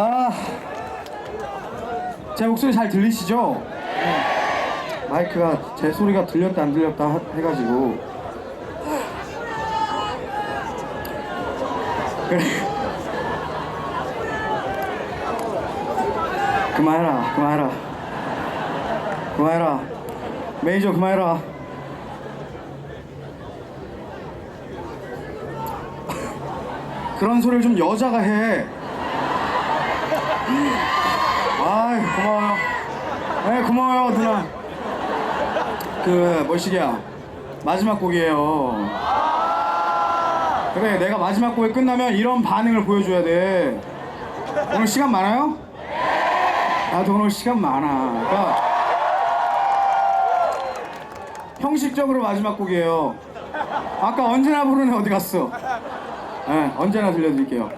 아, 제 목소리 잘 들리시죠? 네. 마이크가 제 소리가 들렸다 안 들렸다 하- 해가지고. 그래. 그만해라 그만해라. 그만해라. 매니저 그만해라. 그런 소리를 좀 여자가 해 아이 고마워요. 네 고마워요 누나. 그 멀식이야 마지막 곡이에요. 그래 내가 마지막 곡이 끝나면 이런 반응을 보여줘야 돼. 오늘 시간 많아요? 나도 오늘 시간 많아. 그러니까 형식적으로 마지막 곡이에요. 아까 언제나 부르는 어디 갔어? 네, 언제나 들려드릴게요